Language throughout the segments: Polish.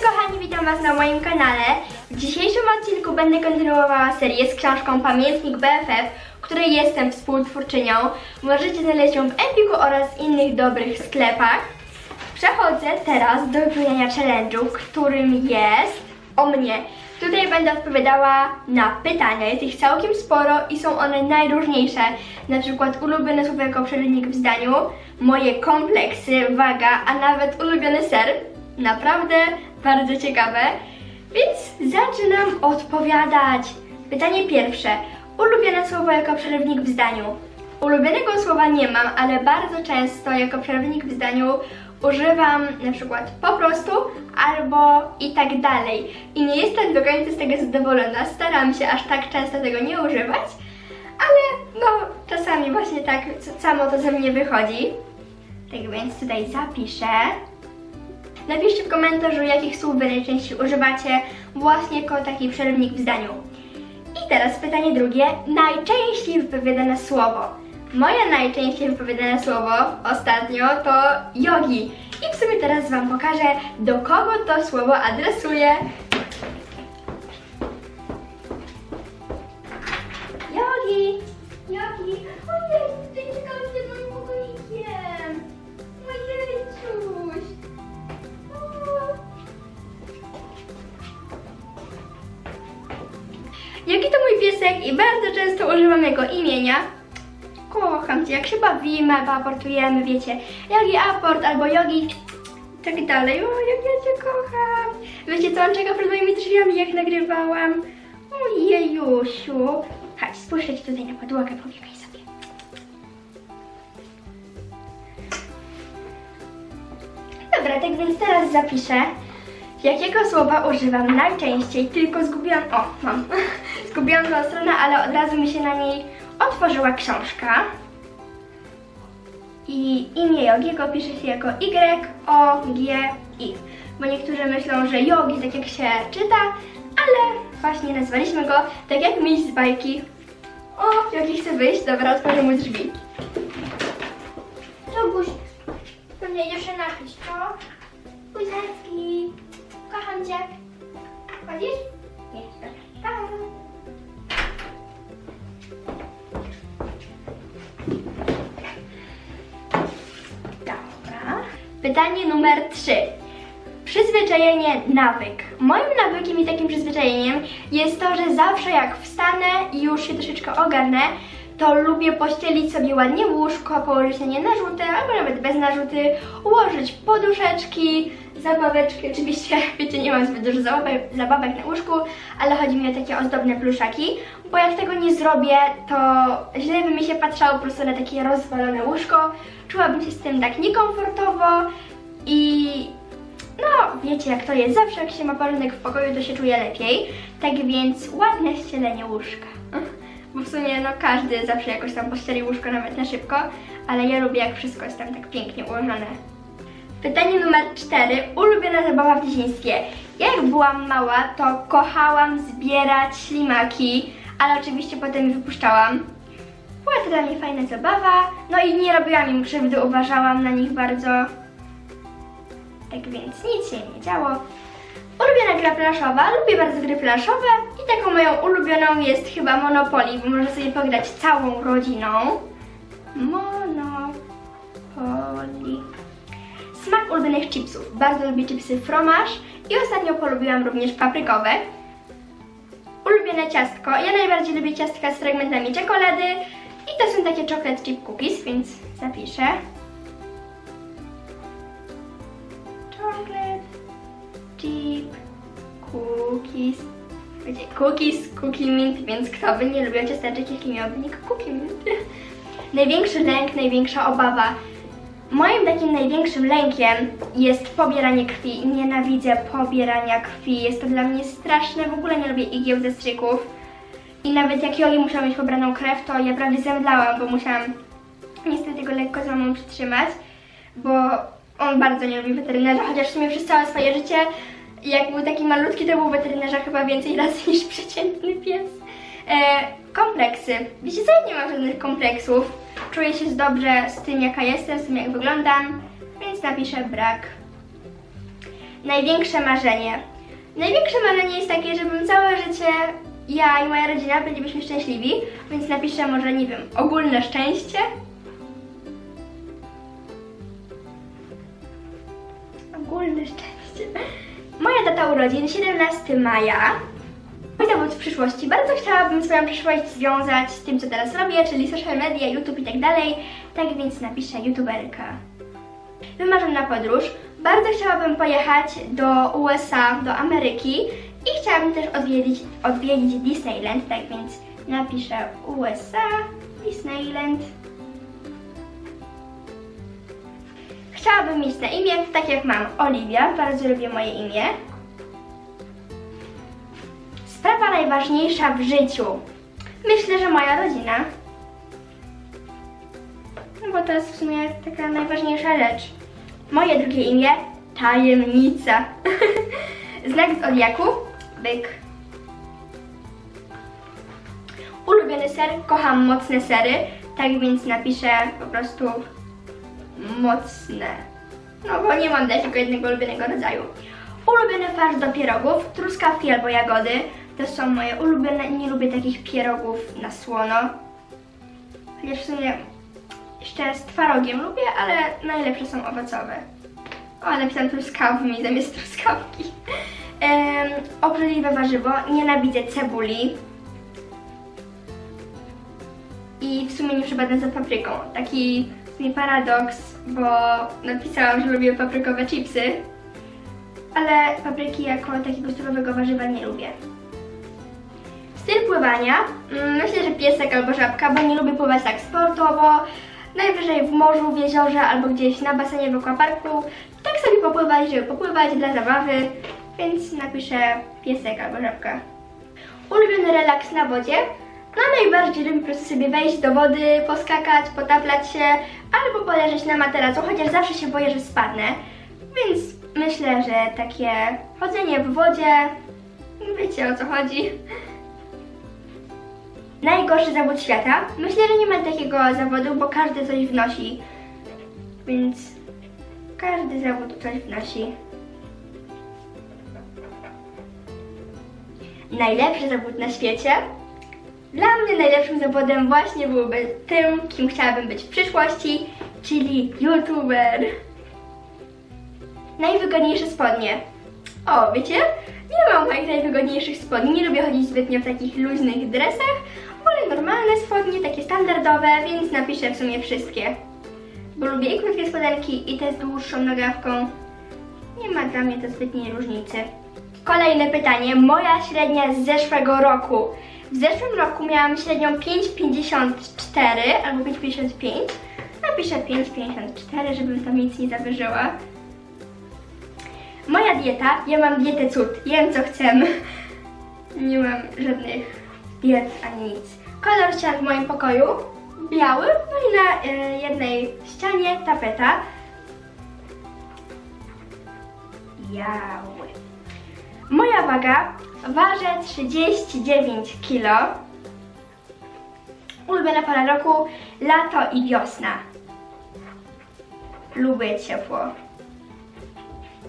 kochani, witam Was na moim kanale. W dzisiejszym odcinku będę kontynuowała serię z książką Pamiętnik BFF, której jestem współtwórczynią. Możecie znaleźć ją w Empiku oraz innych dobrych sklepach. Przechodzę teraz do wypełniania challenge'u, którym jest o mnie. Tutaj będę odpowiadała na pytania. Jest ich całkiem sporo i są one najróżniejsze. Na przykład ulubione słowo jako przerywnik w zdaniu, moje kompleksy, waga, a nawet ulubiony ser. Naprawdę bardzo ciekawe. Więc zaczynam odpowiadać. Pytanie pierwsze. Ulubione słowo jako przerywnik w zdaniu. Ulubionego słowa nie mam, ale bardzo często jako przerywnik w zdaniu używam na przykład po prostu albo i tak dalej. I nie jestem do końca z tego zadowolona. Staram się aż tak często tego nie używać, ale no czasami właśnie tak samo to ze mnie wychodzi. Tak więc tutaj zapiszę. Napiszcie w komentarzu, jakich słów wy najczęściej używacie właśnie jako taki przerywnik w zdaniu. I teraz pytanie drugie. Najczęściej wypowiadane słowo. Moje najczęściej wypowiadane słowo ostatnio to yogi. I w sumie teraz Wam pokażę, do kogo to słowo adresuję. Jogi to mój piesek i bardzo często używam jego imienia. Kocham cię, jak się bawimy, aportujemy, wiecie, Jogi aport albo Jogi tak dalej. O, jak ja cię kocham. Wiecie co, on czeka przed moimi drzwiami, jak nagrywałam. Ojejusiu. Chodź, spójrzcie tutaj na podłogę, pobiegaj sobie. Dobra, tak więc teraz zapiszę, jakiego słowa używam najczęściej, tylko zgubiłam, o, mam, zgubiłam tą stronę, ale od razu mi się na niej otworzyła książka. I imię Jogiego pisze się jako Y-O-G-I, bo niektórzy myślą, że Jogi tak jak się czyta, ale właśnie nazwaliśmy go tak jak miś z bajki. O, Jogi chce wyjść, dobra, otworzę mu drzwi. Joguś, pewnie idziesz się napić, co? Buziacki, Pytanie numer 3. Przyzwyczajenie, nawyk. Moim nawykiem i takim przyzwyczajeniem jest to, że zawsze jak wstanę i już się troszeczkę ogarnę, to lubię pościelić sobie ładnie łóżko, położyć na nie narzuty, albo nawet bez narzuty, ułożyć poduszeczki, zabaweczki. Oczywiście, wiecie, nie mam zbyt dużo zabawek, zabawek na łóżku, ale chodzi mi o takie ozdobne pluszaki, bo jak tego nie zrobię, to źle by mi się patrzało po prostu na takie rozwalone łóżko, czułabym się z tym tak niekomfortowo i no, wiecie jak to jest, zawsze jak się ma porządek w pokoju, to się czuje lepiej. Tak więc ładne ścielenie łóżka. Bo w sumie no każdy zawsze jakoś tam pościeli łóżko nawet na szybko, ale ja lubię jak wszystko jest tam tak pięknie ułożone. Pytanie numer 4. Ulubiona zabawa w dzieciństwie. Ja jak byłam mała, to kochałam zbierać ślimaki, ale oczywiście potem je wypuszczałam. Była to dla mnie fajna zabawa, no i nie robiłam im krzywdy, uważałam na nich bardzo tak więc nic się nie działo. Ulubiona gra planszowa, lubię bardzo gry planszowe i taką moją ulubioną jest chyba Monopoly, bo można sobie pograć całą rodziną. Monopoly. Smak ulubionych chipsów. Bardzo lubię chipsy fromaż i ostatnio polubiłam również paprykowe. Ulubione ciastko. Ja najbardziej lubię ciastka z fragmentami czekolady i to są takie chocolate chip cookies, więc zapiszę. Chip cookies. Wiecie, cookies, cookie mint, więc kto by nie lubił ciasteczek, jaki miałby nie cookie mint. Największy lęk, największa obawa. Moim takim największym lękiem jest pobieranie krwi. Nienawidzę pobierania krwi. Jest to dla mnie straszne. W ogóle nie lubię igieł ze stryków. I nawet jak Joli musiała mieć pobraną krew, to ja prawie zemdlałam, bo musiałam niestety go lekko z mamą przytrzymać, bo on bardzo nie lubi weterynarza, chociaż w sumie przez całe swoje życie, jak był taki malutki, to był weterynarza chyba więcej razy niż przeciętny pies. E, kompleksy. Wiecie co, ja nie mam żadnych kompleksów. Czuję się dobrze z tym, jaka jestem, z tym, jak wyglądam, więc napiszę brak. największe marzenie. Największe marzenie jest takie, żebym całe życie ja i moja rodzina bylibyśmy szczęśliwi, więc napiszę może, nie wiem, ogólne szczęście. Ogólne szczęście. Moja data urodzin 17 maja. Mój zawód w przyszłości. Bardzo chciałabym swoją przyszłość związać z tym, co teraz robię, czyli social media, YouTube i tak dalej. Tak więc napiszę youtuberka. Wymarzam na podróż. Bardzo chciałabym pojechać do USA, do Ameryki i chciałabym też odwiedzić, odwiedzić Disneyland, tak więc napiszę USA, Disneyland. Chciałabym mieć na imię, tak jak mam, Oliwia, bardzo lubię moje imię. Sprawa najważniejsza w życiu. Myślę, że moja rodzina. No bo to jest w sumie taka najważniejsza rzecz. Moje drugie imię tajemnica. Znak zodiaku byk. Ulubiony ser, kocham mocne sery, tak więc napiszę po prostu mocne. No bo nie mam takiego jednego ulubionego rodzaju. Ulubiony farsz do pierogów, truskawki albo jagody. To są moje ulubione, nie lubię takich pierogów na słono. Chociaż w sumie jeszcze z twarogiem lubię, ale najlepsze są owocowe. O, napisałam truskawki zamiast truskawki. Um, obrzydliwe warzywo, nienawidzę cebuli. I w sumie nie przepadam za papryką. Taki sumie paradoks, bo napisałam, że lubię paprykowe chipsy, ale papryki jako takiego surowego warzywa nie lubię. Styl pływania. Mm, Myślę, że piesek albo żabka, bo nie lubię pływać tak sportowo. Najwyżej w morzu, w jeziorze albo gdzieś na basenie w aquaparku. Tak sobie popływać, żeby popływać dla zabawy, więc napiszę piesek albo żabka. Ulubiony relaks na wodzie. No najbardziej lubię po prostu sobie wejść do wody, poskakać, potaplać się albo poleżeć na materacu, chociaż zawsze się boję, że spadnę. Więc myślę, że takie chodzenie w wodzie, wiecie o co chodzi. Najgorszy zawód świata. Myślę, że nie ma takiego zawodu, bo każdy coś wnosi. Więc każdy zawód coś wnosi. Najlepszy zawód na świecie. Dla mnie najlepszym zawodem właśnie byłby tym, kim chciałabym być w przyszłości, czyli youtuber. Najwygodniejsze spodnie. O, wiecie? Nie mam moich najwygodniejszych spodni. Nie lubię chodzić zbytnio w takich luźnych dresach. Wolę normalne spodnie, takie standardowe, więc napiszę w sumie wszystkie. Bo lubię i krótkie spodenki, i te z dłuższą nogawką. Nie ma dla mnie to zbytniej różnicy. Kolejne pytanie. Moja średnia z zeszłego roku. W zeszłym roku miałam średnią 5,54 albo 5,55. Napiszę 5,54, żebym tam nic nie zawyżyła. Moja dieta, ja mam dietę cud, jem co chcę. Nie mam żadnych diet ani nic. Kolor ścian w moim pokoju biały, no i na y, jednej ścianie tapeta biały. Moja waga ważę 39 kg. Ulubiona pora roku lato i wiosna. Lubię ciepło.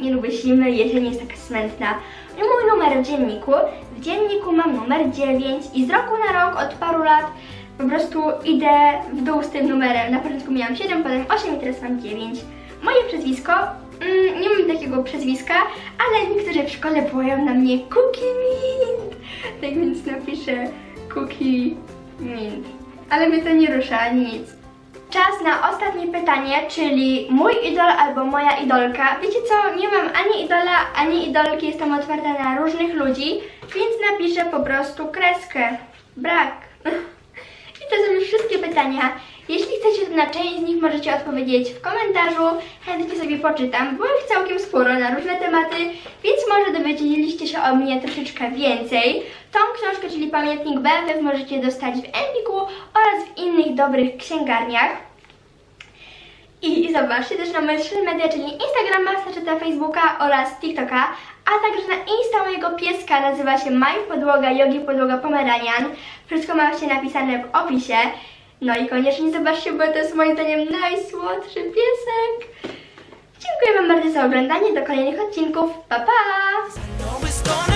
Nie lubię zimy, jesień jest taka smętna. I mój numer w dzienniku. W dzienniku mam numer 9 i z roku na rok od paru lat po prostu idę w dół z tym numerem. Na początku miałam 7, potem 8 i teraz mam 9. Moje przezwisko, mm, nie mam takiego przezwiska, ale niektórzy w szkole wołają na mnie Cookie Mint. Tak więc napiszę Cookie Mint. Ale mnie to nie rusza nic. Czas na ostatnie pytanie, czyli mój idol albo moja idolka. Wiecie co, nie mam ani idola, ani idolki, jestem otwarta na różnych ludzi, więc napiszę po prostu kreskę. Brak. I to są już wszystkie pytania. Jeśli chcecie na część z nich, możecie odpowiedzieć w komentarzu. Chętnie sobie poczytam, bo ich całkiem sporo na różne tematy, więc może dowiedzieliście się o mnie troszeczkę więcej. Tą książkę, czyli Pamiętnik BFF, możecie dostać w Empiku oraz w innych dobrych księgarniach. I, zobaczcie też na moje social media, czyli Instagrama, Snapchata, Facebooka oraz TikToka, a także na Insta mojego pieska nazywa się Maj Podłoga Jogi Podłoga Pomeranian. Wszystko macie napisane w opisie. No i koniecznie zobaczcie, bo to jest moim zdaniem najsłodszy piesek. Dziękuję Wam bardzo za oglądanie do kolejnych odcinków. Pa pa!